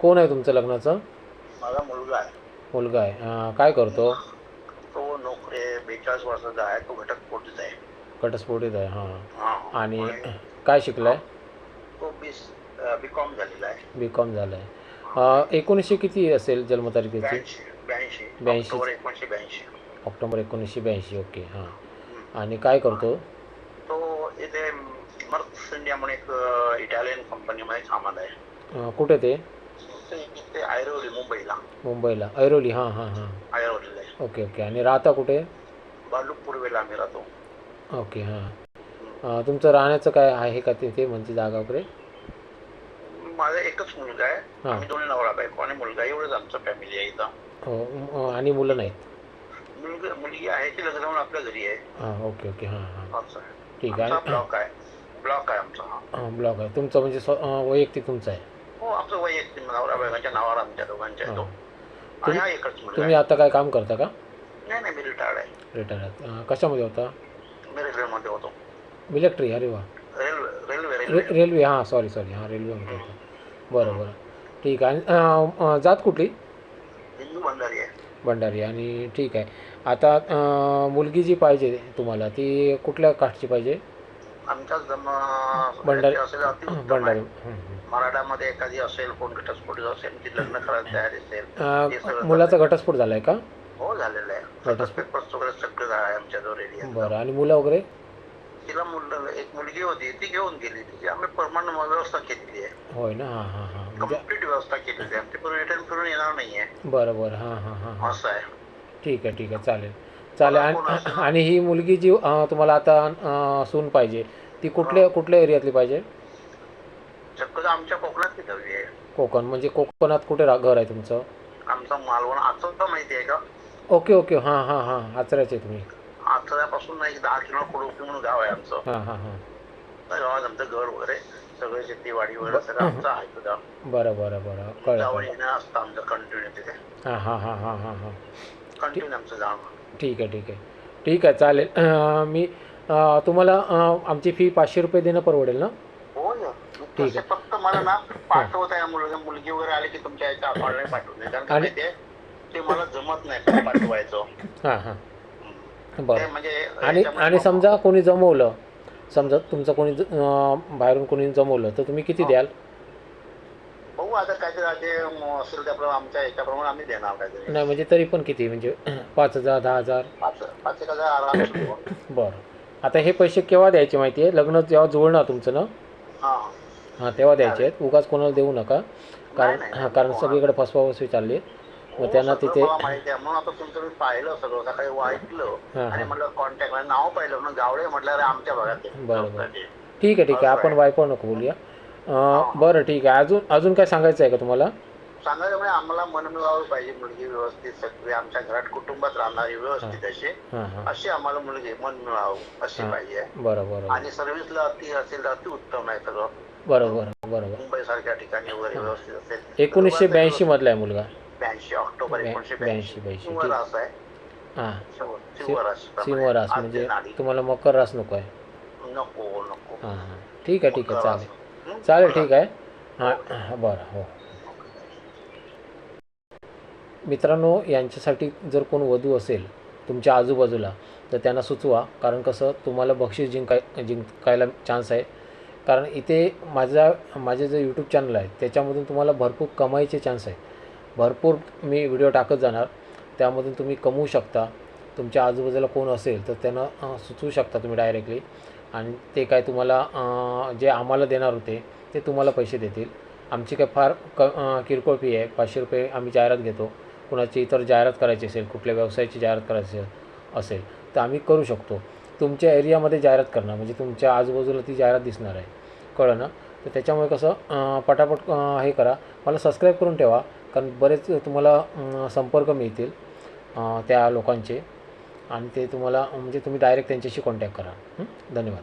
कोण आहे तुमचं लग्नाचं? माझा मुलगा आहे. मुलगा आहे. काय करतो? तो नोकरी बेचाळीस वर्षाचा आहे तो घटकपोटीच आहे. घटस्फोटित आहे हां. हा. आणि काय शिकलाय? तो बीस बी कॉम झालेला आहे. बी कॉम झालं आहे एकोणीसशे किती असेल जन्मतारखेची? ब्याऐंशी ब्याऐंशी. ब्याऐंशी. ऑक्टोबर एकोणीसशे ब्याऐंशी. ऑक्टोबर एकोणीसशे ब्याऐंशी ओके हां. आणि काय करतो? तो इथे मर्क्स इंडिया म्हणून एक अ, इटालियन कंपनीमध्ये कामाला आहे. कुठे ते? इथे ऐरोली मुंबईला. मुंबईला. ऐरोली हां हां हां. ऐरोलीला आहे ओके ओके. आणि राहता कुठे? पूर्वेला आम्ही राहतो. ओके हां. अं, तुमचं राहण्याचं काय आहे का तिथे म्हणजे जागा वगैरे माझा एकच मुलगा आहे. हा. आम्ही दोन्ही नवरा बायको आणि मुलगा. एवढंच आमचं फॅमिली आहे इथं. हो अं, आणि मुलं नाहीत? मुलगा मुलगी आहे ती लग्न होऊन आपल्या घरी आहे. हां ओके ओके. हां हां. असं आहे. ठीक आमचा आहे ब्लॉक आहे. ब्लॉक आहे आमचा हा. ब्लॉग आहे. तुमचं म्हणजे स्व अं, वैयक्तिक तुमचं आहे? हो आमचं वैयक्तिक नवरा बायकांच्या नावावर आमच्या दोघांच्या आहे तो. आणि हा एकच मुलगा तुम्ही आहे. आता काय काम करता का? नाही नाही मी रिटायर्ड आहे. रिटायर आहात. कशामध्ये होता? मी रेल्वेमध्ये होतो. मिलिटरी अरे वा. रेल्वे रेल्वे रे रेल्वे रेल्वे हां सॉरी सॉरी हां रेल्वेमध्ये होता. बरं बरं. ठीक आहे. आणि अं, अं, जात कुठली? हिंदू बंधारी आहे. भंडारी आणि ठीक आहे. आता अं, मुलगी जी पाहिजे तुम्हाला ती कुठल्या कास्टची पाहिजे? आमच्या जन्म बंडारी असेल अतिउत्तम भंडारी. आहे. मराठामध्ये एखादी असेल कोण घटस्फोटीत असेल ती लग्न करायला तयार असेल मुलाचा घटस्फोट झाला आहे का? हो झालेलं आहे. घटस्फोट. वगैरे सगळं आहे आमच्या जो रेडी आहे बरं आणि मुलं वगैरे? तिला मुलं एक मुलगी होती ती घेऊन गेली तिची. आम्ही परमानंट व्यवस्था केलेली आहे. होय ना? हां हां हां. कंप्लीट व्यवस्था केलेली आहे. ती पण रिटर्न करून येणार नाहीये. बरं बरं. हां हां हां हां. असं आहे. ठीक आहे ठीक आहे. चालेल. चालेल. आणि? आणि ही मुलगी जी तुम्हाला आता सून पाहिजे ती कुठल्या कुठल्या एरियातली पाहिजे? शक्यतो आमच्या कोकणात दहावी आहे. कोकण म्हणजे कोकणात कुठे रा घर आहे तुमचं? आमचा मालवण आचरता माहिती आहे का? Okay okay. हां हां हां. आचऱ्याचे तुम्ही आचऱ्यापासून एक दहा किलो कुडोकी म्हणून गाव आहे आमचं. हां हां हां. त्या गावात आमचं घर वगैरे सगळे शेतीवाडी वगैरे सगळं आमचं आहे तुझा बरं बरं बरं. कळलं जावं कळलं. येणं असतं आमचं कंटिन्यू तिथे. हां हां हां हां हां हां. कंटिन्यू आमचं जाणं ठीक आहे ठीक आहे. ठीक आहे चालेल. अं, मी अं, तुम्हाला अं, आमची फी पाचशे रुपये देणं परवडेल ना? हो ना. तसे फक्त मला ना पाठवत आहे मुलगा मुलगी वगैरे आली की तुमच्या याच्या अकाउंटला पाठवून कारण आणि- माहितीये ते मला जमत नाही पाठवायचं. हां हां. ते बरं. म्हणजे आणि आणि समजा कोणी जमवलं समजा तुमचं कोणी ज- अं, बाहेरून कोणी जमवलं तर तुम्ही किती द्याल? बघू आता काहीतरी ते असेल त्याप्रमाणे आमच्या याच्याप्रमाणे आम्ही देणार काहीतरी. नाही म्हणजे तरी पण किती? म्हणजे पाच हजार दहा हजार? पाच पाच एक हजार आराम सुरू बरं. आता हे पैसे केव्हा द्यायचे माहिती आहे लग्न जेव्हा जुळणार तुमचं ना? हा. हां तेव्हा द्यायचे आहेत. उगाच कोणाला देऊ नका. कारण नाही, हां कारण सगळीकडे फसवाफसवी चालली आहे हो, मग त्यांना सगळं तिथे मला माहिती आहे. म्हणून आता तुमचं मी पाहिलं सगळं. सकाळी ऐकलं हां, आणि हां. म्हटलं कॉन्टॅक्ट नाव पाहिलं. म्हणून गावडे म्हटलं अरे आमच्या भागात आहे. बरं, बरं. ठीक आहे ठीक आहे. आपण वायफळ नको बोलूया. अं, बरं ठीक आहे. अजून अजून काय सांगायचं आहे का तुम्हाला? सांगायचं म्हणजे आम्हाला मनमिळावं पाहिजे मुलगी व्यवस्थित सगळी आमच्या घरात कुटुंबात राहणारी व्यवस्थित अशी. हां हां. अशी आम्हाला मुलगी मन मिळावं अशी. पाहिजे. बरं बरं आणि सर्व्हिसला अति असेल तर अति उत्तम आहे सगळं. बरं बरं बरोबर मुंबई सारख्या ठिकाणी वगैरे व्यवस्थित असेल. एकोणीसशे ब्याऐंशी मधला आहे मुलगा. ब्याऐंशी ऑक्टोबर ब्या- एकोणीशे ब्याऐंशी, ब्याऐंशी. ब्याऐंशी, ठीक. आहे. हां. शिव- शिव रास सिंह रास म्हणजे तुम्हाला मकर रास नको आहे. नको नको. हां हां. ठीक आहे ठीक आहे. चालेल? चालेल ठीक आहे. हां. हां बरं हो. मित्रांनो यांच्यासाठी जर कोण वधू असेल तुमच्या आजूबाजूला तर त्यांना सुचवा. कारण कसं तुम्हाला बक्षीस जिंकाय जिंकायला चान्स आहे. कारण इथे माझा माझे जे यूट्यूब चॅनल आहे त्याच्यामधून तुम्हाला भरपूर कमाईचे चान्स आहे. भरपूर मी व्हिडिओ टाकत जाणार. त्यामधून तुम्ही कमवू शकता. तुमच्या आजूबाजूला कोण असेल तर त्यांना सुचवू शकता तुम्ही डायरेक्टली आणि ते काय तुम्हाला जे आम्हाला देणार होते ते तुम्हाला पैसे देतील. आमची काय फार क किरकोळ फी आहे. पाचशे रुपये आम्ही जाहिरात घेतो. कुणाची इतर जाहिरात करायची असेल कुठल्या व्यवसायाची जाहिरात करायची असेल तर आम्ही करू शकतो. तुमच्या एरियामध्ये जाहिरात करणं म्हणजे तुमच्या आजूबाजूला ती जाहिरात दिसणार आहे. कळलं ना? तर त्याच्यामुळे कसं पटापट हे करा. मला सबस्क्राईब करून ठेवा कारण बरेच तुम्हाला संपर्क मिळतील त्या लोकांचे. आणि ते तुम्हाला म्हणजे तुम्ही डायरेक्ट त्यांच्याशी कॉन्टॅक्ट करा. धन्यवाद.